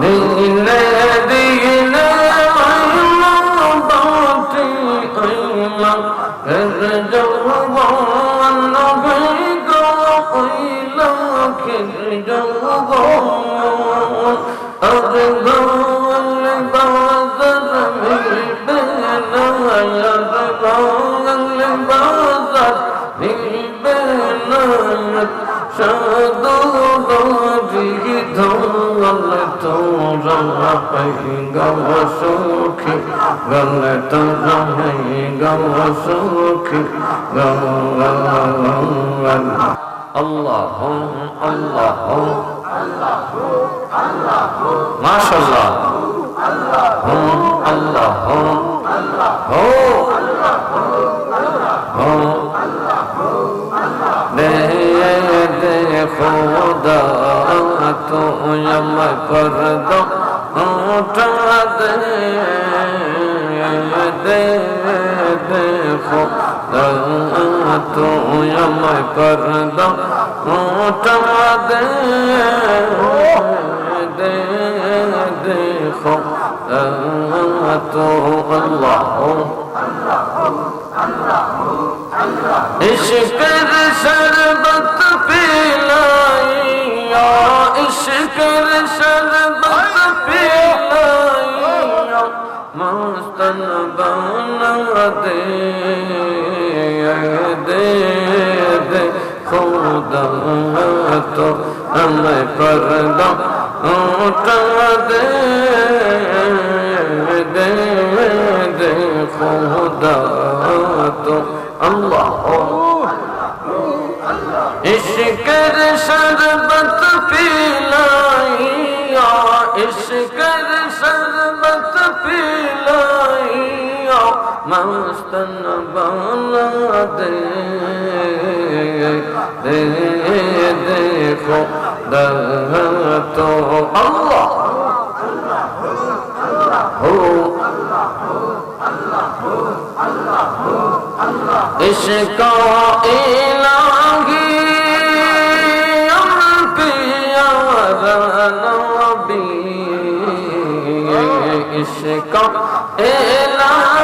দিলে गम तो नहीं गम सुख गम गम गम गम अल्लाह अल्लाह माशाल्लाह हम अल्लाह हो हो हो दे दे खुदा तू यम कर दो उठा दे তুই আমার কর দমা দে দে দেখো তো আল্লাহ ইশকের সা মস্তন বানা দে দে দে খোদা তো আমায় পরদা উঠা দে দে দে খোদা তো আল্লাহ ইশকের শরবত পিলাইয়া ইশকের শরবত পিলাইয়া মস্তন বাংলাদে দে দেখো তো আল্লাহ। ইশকা ইলাহি আমার পিয়ারা নবী। ইশকা ইলাহি।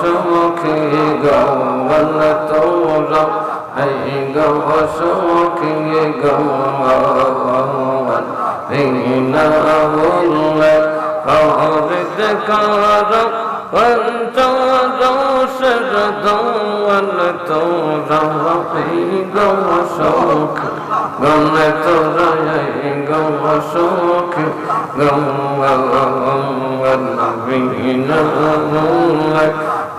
সুখী গৌবন তোর হই গৌ সুখী গৌবন ভিন্ন মূল অহৃদ কার পঞ্চ দোষ দৌবন তোর হই গৌ সুখ গৌন তোর হই গৌ সুখ গৌবন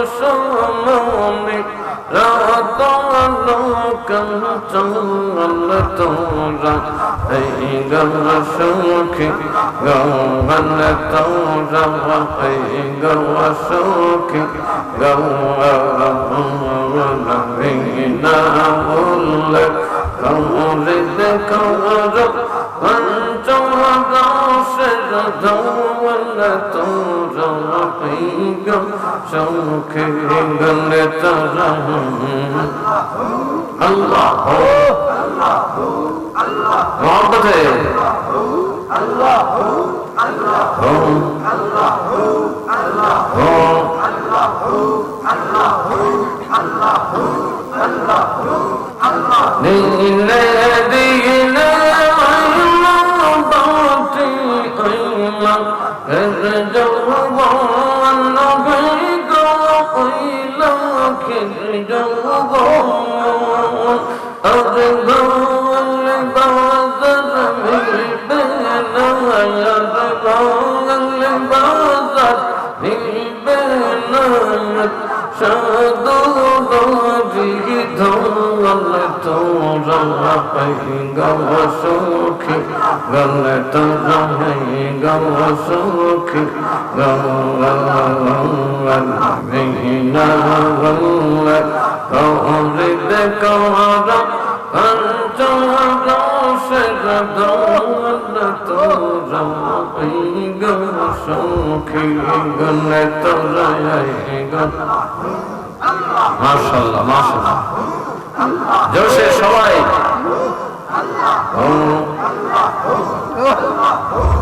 পরশমনি রাতলোকন চল তোরা এই গল সুখী গৌহন তোরা এই গৌ সুখী গৌরবিনা বল তোরা সুখী গল তোরা আল্লাহ মোহাম্মদ है নীলে দিনে বাজার মিলবে না সাধু বাজি ধল তোরা গব সুখী, গল তোরা গব সুখী। গল তোরা মাশাল্লাহ মাশাল্লাহ জোশে সবাই।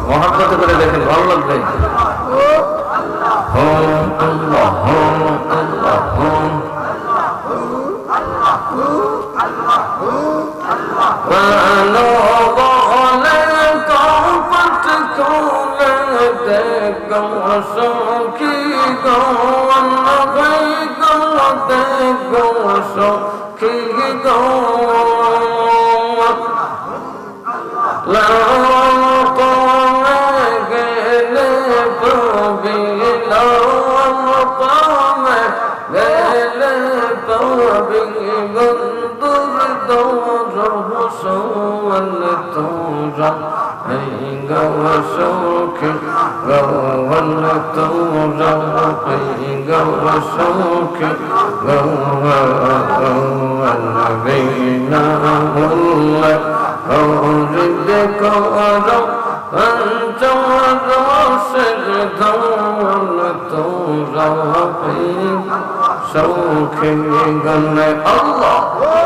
মহাব্বত করে দেখেন ভালো লাগবে। হোম আল্লাহ হোম আল্লাহ হোম সখী গৌন ভাই গো দেখো সখী লাকমে গেলে প্রবি লাকমে গেলে প্রবি বন্ধুর দৌর সোয়াল তোরা গৌ সখী তোরা এই গৌ সখী গৌল বিনা মুল্লা হরিদ কর পঞ্চরসের ধল তোরা সৌখে গণ আল্লাহ হো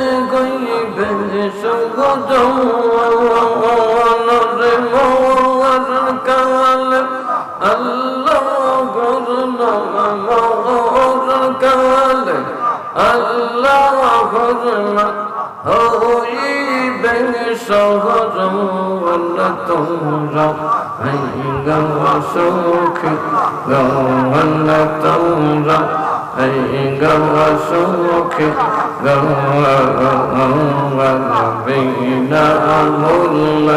হইবেন সহর তোমরা গৌ সুখ গৌন তোমরা গৌ সুখ গৌবিনা মূল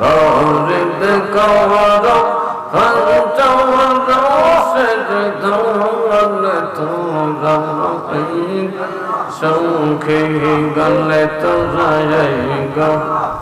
হরিদ কর পঞ্চরসের ধল তোরা সৌখে গলে